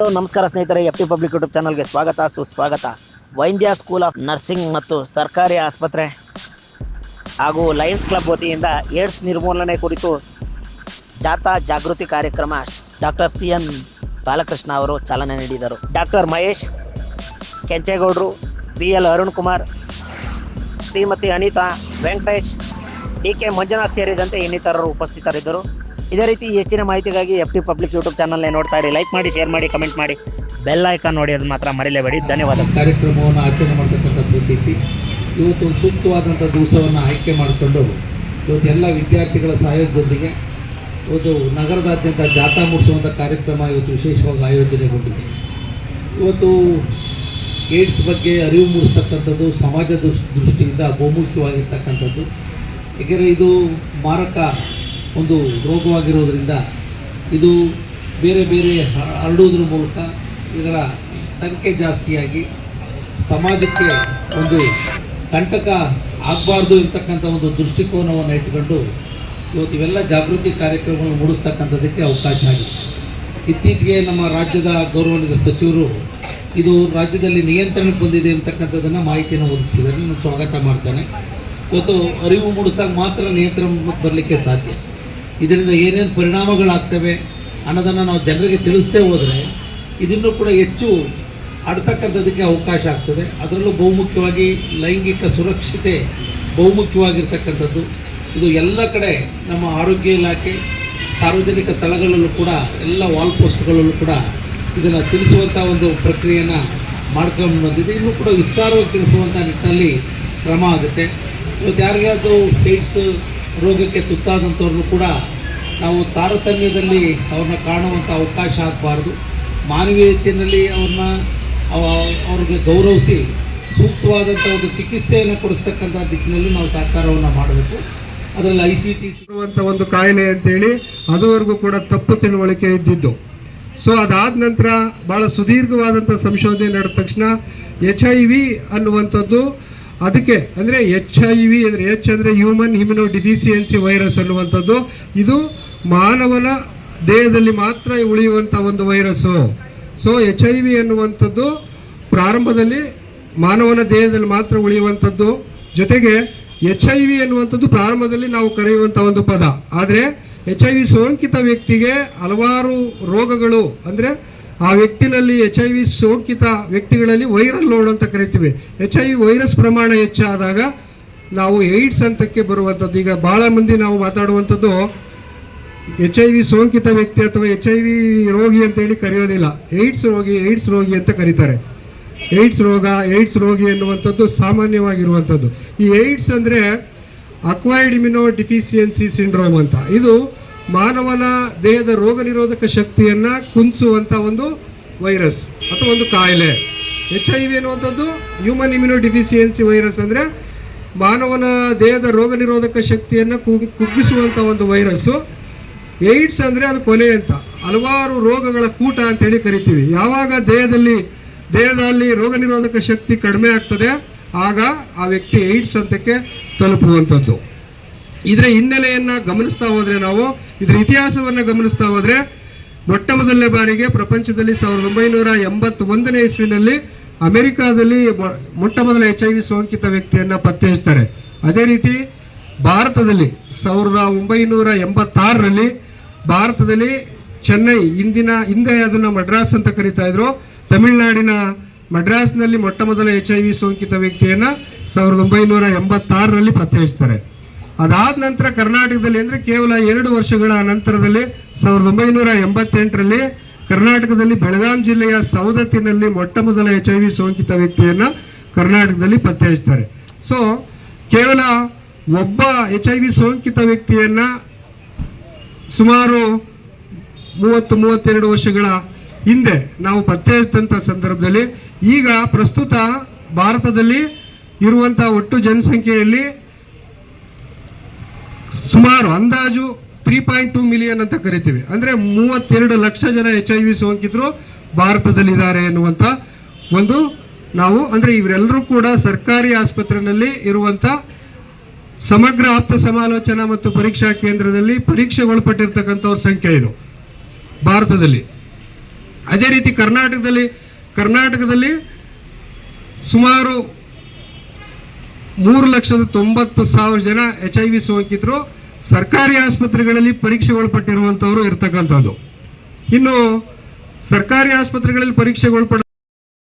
So ನಮಸ್ಕಾರ ಸ್ನೇಹಿತರೆ F T public YouTube ಚಾನಲ್ಗೆ ಸ್ವಾಗತ, ಸುಸ್ವಾಗತ. ವೈದ್ಯ ಸ್ಕೂಲ್ ಆಫ್ ನರ್ಸಿಂಗ್ ಮತ್ತು ಸರ್ಕಾರಿ ಆಸ್ಪತ್ರೆ ಹಾಗೂ ಲಯನ್ಸ್ ಕ್ಲಬ್ ವತಿಯಿಂದ ಏಡ್ಸ್ ನಿರ್ಮೂಲನೆ ಕುರಿತು ಜಾಥಾ ಜಾಗೃತಿ ಕಾರ್ಯಕ್ರಮ ಡಾಕ್ಟರ್ ಸಿ ಎನ್ ಬಾಲಕೃಷ್ಣ ಅವರು ಚಾಲನೆ ನೀಡಿದರು. Doctor Mahesh ಕೆಂಚೇಗೌಡರು B L Arun Kumar, Shrimati Anitha Venkatesh D K Manjunath ಸೇರಿದಂತೆ ಇನ್ನಿತರರು ಉಪಸ್ಥಿತರಿದ್ದರು. ಇದೇ ರೀತಿ ಹೆಚ್ಚಿನ ಮಾಹಿತಿಗಾಗಿ ಎಫ್ ಟಿ ಪಬ್ಲಿಕ್ ಯೂಟ್ಯೂಬ್ ಚಾನಲ್ನೇ ನೋಡ್ತಾ ಇರಿ. ಲೈಕ್ ಮಾಡಿ ಶೇರ್ ಮಾಡಿ ಕಮೆಂಟ್ ಮಾಡಿ. ಬೆಲ್ ಐಕಾನ್ ನೋಡಿ ಅದು ಮಾತ್ರ ಮರಿಲೇಬೇಡಿ. ಧನ್ಯವಾದ. ಕಾರ್ಯಕ್ರಮವನ್ನು ಆಚರಣೆ ಮಾಡ್ತಕ್ಕಂಥ ಸೂಚಿಸಿ ಇವತ್ತು ಸೂಕ್ತವಾದಂಥ ದಿವಸವನ್ನು ಆಯ್ಕೆ ಮಾಡಿಕೊಂಡು ಇವತ್ತು ಎಲ್ಲ ವಿದ್ಯಾರ್ಥಿಗಳ ಸಹಯೋಗದೊಂದಿಗೆ ಇವತ್ತು ನಗರದಾದ್ಯಂತ ಜಾಥಾ ಮೂಡಿಸುವಂಥ ಕಾರ್ಯಕ್ರಮ ಇವತ್ತು ವಿಶೇಷವಾಗಿ ಆಯೋಜನೆಗೊಂಡಿದೆ. ಇವತ್ತು ಏಡ್ಸ್ ಬಗ್ಗೆ ಅರಿವು ಮೂಡಿಸ್ತಕ್ಕಂಥದ್ದು, ಸಮಾಜ ದೃಷ್ಟಿಯಿಂದ ಬಹುಮುಖ್ಯವಾಗಿರ್ತಕ್ಕಂಥದ್ದು. ಏಕೆಂದರೆ ಇದು ಮಾರಕ ಒಂದು ರೋಗವಾಗಿರೋದರಿಂದ ಇದು ಬೇರೆ ಬೇರೆ ಹರಡುವುದ್ರ ಮೂಲಕ ಇದರ ಸಂಖ್ಯೆ ಜಾಸ್ತಿಯಾಗಿ ಸಮಾಜಕ್ಕೆ ಒಂದು ಕಂಟಕ ಆಗಬಾರ್ದು ಇರ್ತಕ್ಕಂಥ ಒಂದು ದೃಷ್ಟಿಕೋನವನ್ನು ಇಟ್ಟುಕೊಂಡು ಇವತ್ತು ಇವೆಲ್ಲ ಜಾಗೃತಿ ಕಾರ್ಯಕ್ರಮಗಳನ್ನು ಮೂಡಿಸ್ತಕ್ಕಂಥದ್ದಕ್ಕೆ ಅವಕಾಶ ಆಗಿದೆ. ಇತ್ತೀಚೆಗೆ ನಮ್ಮ ರಾಜ್ಯದ ಗೌರವಾನ್ವಿತ ಸಚಿವರು ಇದು ರಾಜ್ಯದಲ್ಲಿ ನಿಯಂತ್ರಣಕ್ಕೆ ಬಂದಿದೆ ಅಂತಕ್ಕಂಥದ್ದನ್ನು ಮಾಹಿತಿಯನ್ನು ಒದಗಿಸಿದ್ದಾರೆ. ನಾನು ಸ್ವಾಗತ ಮಾಡ್ತಾನೆ. ಇವತ್ತು ಅರಿವು ಮೂಡಿಸಿದಾಗ ಮಾತ್ರ ನಿಯಂತ್ರಣಕ್ಕೆ ಬರಲಿಕ್ಕೆ ಸಾಧ್ಯ. ಇದರಿಂದ ಏನೇನು ಪರಿಣಾಮಗಳಾಗ್ತವೆ ಅನ್ನೋದನ್ನು ನಾವು ಜನರಿಗೆ ತಿಳಿಸ್ತೇ ಹೋದರೆ ಇದನ್ನು ಕೂಡ ಹೆಚ್ಚು ಆಡ್ತಕ್ಕಂಥದ್ದಕ್ಕೆ ಅವಕಾಶ ಆಗ್ತದೆ. ಅದರಲ್ಲೂ ಬಹುಮುಖ್ಯವಾಗಿ ಲೈಂಗಿಕ ಸುರಕ್ಷತೆ ಬಹುಮುಖ್ಯವಾಗಿರ್ತಕ್ಕಂಥದ್ದು. ಇದು ಎಲ್ಲ ಕಡೆ ನಮ್ಮ ಆರೋಗ್ಯ ಇಲಾಖೆ, ಸಾರ್ವಜನಿಕ ಸ್ಥಳಗಳಲ್ಲೂ ಕೂಡ, ಎಲ್ಲ ವಾಲ್ ಪೋಸ್ಟ್ಗಳಲ್ಲೂ ಕೂಡ ಇದನ್ನು ತಿಳಿಸುವಂಥ ಒಂದು ಪ್ರಕ್ರಿಯೆಯನ್ನು ಮಾಡ್ಕೊಂಡು ಬಂದಿದೆ. ಇನ್ನೂ ಕೂಡ ವಿಸ್ತಾರವಾಗಿ ತಿಳಿಸುವಂಥ ನಿಟ್ಟಿನಲ್ಲಿ ಕ್ರಮ ಆಗುತ್ತೆ. ಇವತ್ತು ಯಾರಿಗಾದರೂ ಏಡ್ಸ್ ರೋಗಕ್ಕೆ ತುತ್ತಾದಂಥವ್ರನ್ನು ಕೂಡ ನಾವು ತಾರತಮ್ಯದಲ್ಲಿ ಅವ್ರನ್ನ ಕಾಣುವಂಥ ಅವಕಾಶ ಆಗಬಾರ್ದು. ಮಾನವೀಯತೆಯಲ್ಲಿ ಅವ್ರನ್ನ ಅವ- ಅವ್ರಿಗೆ ಗೌರವಿಸಿ ಸೂಕ್ತವಾದಂಥ ಒಂದು ಚಿಕಿತ್ಸೆಯನ್ನು ಕೊಡಿಸ್ತಕ್ಕಂಥ ದಿಕ್ಕಿನಲ್ಲಿ ನಾವು ಸಹಕಾರವನ್ನು ಮಾಡಬೇಕು. ಅದರಲ್ಲಿ ಐ ಸಿ ಟಿ ಸಿ ಇರುವಂತ ಒಂದು ಕಾಯಿಲೆ ಅಂತೇಳಿ ಅದುವರೆಗೂ ಕೂಡ ತಪ್ಪು ತಿಳುವಳಿಕೆ ಇದ್ದಿದ್ದು. ಸೊ ಅದಾದ ನಂತರ ಭಾಳ ಸುದೀರ್ಘವಾದಂಥ ಸಂಶೋಧನೆ ನಡೆದ ತಕ್ಷಣ ಎಚ್ ಐ ವಿ ಅನ್ನುವಂಥದ್ದು ಅದಕ್ಕೆ ಅಂದರೆ ಎಚ್ ಐ ವಿ ಅಂದರೆ ಎಚ್ ಅಂದರೆ ಹ್ಯೂಮನ್ ಇಮ್ಯುನೋ ಡಿಫಿಸಿಯನ್ಸಿ ವೈರಸ್ ಅನ್ನುವಂಥದ್ದು. ಇದು ಮಾನವನ ದೇಹದಲ್ಲಿ ಮಾತ್ರ ಉಳಿಯುವಂಥ ಒಂದು virus. So H I V ಅನ್ನುವಂಥದ್ದು ಪ್ರಾರಂಭದಲ್ಲಿ ಮಾನವನ ದೇಹದಲ್ಲಿ ಮಾತ್ರ ಉಳಿಯುವಂಥದ್ದು. ಜೊತೆಗೆ ಎಚ್ ಐ ವಿ ಅನ್ನುವಂಥದ್ದು ಪ್ರಾರಂಭದಲ್ಲಿ ನಾವು ಕರೆಯುವಂಥ ಒಂದು ಪದ. ಆದರೆ ಎಚ್ ಐ ವಿ ಸೋಂಕಿತ ವ್ಯಕ್ತಿಗೆ ಹಲವಾರು ರೋಗಗಳು ಅಂದರೆ ಆ ವ್ಯಕ್ತಿನಲ್ಲಿ ಎಚ್ ಐ ವಿ ಸೋಂಕಿತ ವ್ಯಕ್ತಿಗಳಲ್ಲಿ ವೈರಲ್ ಲೋಡ್ ಅಂತ ಕರಿತೀವಿ. ಎಚ್ ಐ ವಿ ವೈರಸ್ ಪ್ರಮಾಣ ಹೆಚ್ಚಾದಾಗ ನಾವು ಏಡ್ಸ್ ಹಂತಕ್ಕೆ ಬರುವಂಥದ್ದು, ಈಗ ಭಾಳ ಮಂದಿ ನಾವು ಮಾತಾಡುವಂಥದ್ದು ಎಚ್ ಐ ವಿ ಸೋಂಕಿತ ವ್ಯಕ್ತಿ ಅಥವಾ ಎಚ್ ಐ ವಿ ರೋಗಿ ಅಂತೇಳಿ ಕರೆಯೋದಿಲ್ಲ. ಏಡ್ಸ್ ರೋಗಿ ಏಡ್ಸ್ ರೋಗಿ ಅಂತ ಕರೀತಾರೆ. ಏಡ್ಸ್ ರೋಗ ಏಡ್ಸ್ ರೋಗಿ ಎನ್ನುವಂಥದ್ದು ಸಾಮಾನ್ಯವಾಗಿರುವಂಥದ್ದು. ಈ ಏಡ್ಸ್ ಅಂದರೆ ಅಕ್ವೈರ್ಡ್ ಇಮ್ಯುನೋ ಡಿಫಿಷಿಯನ್ಸಿ ಸಿಂಡ್ರೋಮ್ ಅಂತ. ಇದು ಮಾನವನ ದೇಹದ ರೋಗ ನಿರೋಧಕ ಶಕ್ತಿಯನ್ನು ಕುಂದಿಸುವಂಥ ಒಂದು ವೈರಸ್ ಅಥವಾ ಒಂದು ಕಾಯಿಲೆ. ಎಚ್ ಐ ವಿ ಅನ್ನುವಂಥದ್ದು ಹ್ಯೂಮನ್ ಇಮ್ಯುನೋ ಡಿಫಿಸಿಯನ್ಸಿ ವೈರಸ್ ಅಂದರೆ ಮಾನವನ ದೇಹದ ರೋಗ ನಿರೋಧಕ ಶಕ್ತಿಯನ್ನು ಕುಗ್ಗಿಸುವಂಥ ಒಂದು ವೈರಸ್ಸು ಏಡ್ಸ್ ಅಂದರೆ ಅದು ಕೊಲೆ ಅಂತ. ಹಲವಾರು ರೋಗಗಳ ಕೂಟ ಅಂತೇಳಿ ಕರಿತೀವಿ. ಯಾವಾಗ ದೇಹದಲ್ಲಿ ದೇಹದಲ್ಲಿ ರೋಗ ನಿರೋಧಕ ಶಕ್ತಿ ಕಡಿಮೆ ಆಗ್ತದೆ, ಆಗ ಆ ವ್ಯಕ್ತಿ ಏಡ್ಸ್ ಅಂತಕ್ಕೆ ತಲುಪುವಂಥದ್ದು. ಇದರ ಹಿನ್ನೆಲೆಯನ್ನು ಗಮನಿಸ್ತಾ ಹೋದ್ರೆ ನಾವು, ಇದರ ಇತಿಹಾಸವನ್ನ ಗಮನಿಸ್ತಾ ಹೋದ್ರೆ ಮೊಟ್ಟ ಮೊದಲನೇ ಬಾರಿಗೆ ಪ್ರಪಂಚದಲ್ಲಿ ಸಾವಿರದ ಒಂಬೈನೂರ ಎಂಬತ್ತೊಂದನೇ ಇಸ್ವಿನಲ್ಲಿ ಅಮೆರಿಕಾದಲ್ಲಿ ಮೊಟ್ಟ ಮೊದಲ ಎಚ್ ಐ ವಿ ಸೋಂಕಿತ ವ್ಯಕ್ತಿಯನ್ನ ಪತ್ತೆ ಹಚ್ತಾರೆ ಅದೇ ರೀತಿ ಭಾರತದಲ್ಲಿ ಸಾವಿರದ ಒಂಬೈನೂರ ಎಂಬತ್ತಾರರಲ್ಲಿ ಭಾರತದಲ್ಲಿ ಚೆನ್ನೈ ಇಂದಿನ, ಹಿಂದೆ ಅದನ್ನು ಮಡ್ರಾಸ್ ಅಂತ ಕರೀತಾ ಇದ್ರು. ತಮಿಳುನಾಡಿನ ಮಡ್ರಾಸ್ನಲ್ಲಿ ಮೊಟ್ಟ ಮೊದಲ ಎಚ್ ಐ ವಿ ಸೋಂಕಿತ ವ್ಯಕ್ತಿಯನ್ನು ಸಾವಿರದ ಒಂಬೈನೂರ ಎಂಬತ್ತಾರರಲ್ಲಿ ಪತ್ತೆ ಹಚ್ತಾರೆ ಅದಾದ ನಂತರ ಕರ್ನಾಟಕದಲ್ಲಿ ಅಂದರೆ ಕೇವಲ ಎರಡು ವರ್ಷಗಳ ನಂತರದಲ್ಲಿ ಸಾವಿರದ ಒಂಬೈನೂರ ಎಂಬತ್ತೆಂಟರಲ್ಲಿ ಕರ್ನಾಟಕದಲ್ಲಿ ಬೆಳಗಾಂ ಜಿಲ್ಲೆಯ ಸವದತ್ತಿನಲ್ಲಿ ಮೊಟ್ಟ ಮೊದಲ ಎಚ್ ಐ ವಿ ಸೋಂಕಿತ ವ್ಯಕ್ತಿಯನ್ನು ಕರ್ನಾಟಕದಲ್ಲಿ ಪತ್ತೆ ಹಚ್ತಾರೆ ಸೊ ಕೇವಲ ಒಬ್ಬ ಎಚ್ ಐ ವಿ ಸೋಂಕಿತ ವ್ಯಕ್ತಿಯನ್ನ ಸುಮಾರು ಮೂವತ್ತು ಮೂವತ್ತೆರಡು ವರ್ಷಗಳ ಹಿಂದೆ ನಾವು ಪತ್ತೆ ಹಚ್ಚಿದಂಥ ಸಂದರ್ಭದಲ್ಲಿ ಈಗ ಪ್ರಸ್ತುತ ಭಾರತದಲ್ಲಿ ಇರುವಂಥ ಒಟ್ಟು ಜನಸಂಖ್ಯೆಯಲ್ಲಿ ಸುಮಾರು ಅಂದಾಜು ತ್ರೀ ಪಾಯಿಂಟ್ ಟೂ ಮಿಲಿಯನ್ ಅಂತ ಕರಿತೀವಿ. ಅಂದರೆ ಮೂವತ್ತೆರಡು ಲಕ್ಷ ಜನ ಎಚ್ ಐ ವಿ ಸೋಂಕಿತರು ಭಾರತದಲ್ಲಿದ್ದಾರೆ ಎನ್ನುವಂಥ ಒಂದು ನಾವು, ಅಂದರೆ ಇವರೆಲ್ಲರೂ ಕೂಡ ಸರ್ಕಾರಿ ಆಸ್ಪತ್ರೆಯಲ್ಲಿ ಇರುವಂಥ ಸಮಗ್ರ ಆಪ್ತ ಸಮಾಲೋಚನಾ ಮತ್ತು ಪರೀಕ್ಷಾ ಕೇಂದ್ರದಲ್ಲಿ ಪರೀಕ್ಷೆ ಒಳಪಟ್ಟಿರ್ತಕ್ಕಂಥವ್ರ ಸಂಖ್ಯೆ ಇದು, ಭಾರತದಲ್ಲಿ. ಅದೇ ರೀತಿ ಕರ್ನಾಟಕದಲ್ಲಿ ಕರ್ನಾಟಕದಲ್ಲಿ ಸುಮಾರು ಮೂರು ಲಕ್ಷದ ತೊಂಬತ್ತು ಸಾವಿರ ಜನ ಎಚ್ ಐ ವಿ ಸೋಂಕಿತರು ಸರ್ಕಾರಿ ಆಸ್ಪತ್ರೆಗಳಲ್ಲಿ ಪರೀಕ್ಷೆಗೊಳಪಟ್ಟಿರುವಂಥವರು ಇರ್ತಕ್ಕಂಥದ್ದು. ಇನ್ನು ಸರ್ಕಾರಿ ಆಸ್ಪತ್ರೆಗಳಲ್ಲಿ ಪರೀಕ್ಷೆಗೊಳಪಡ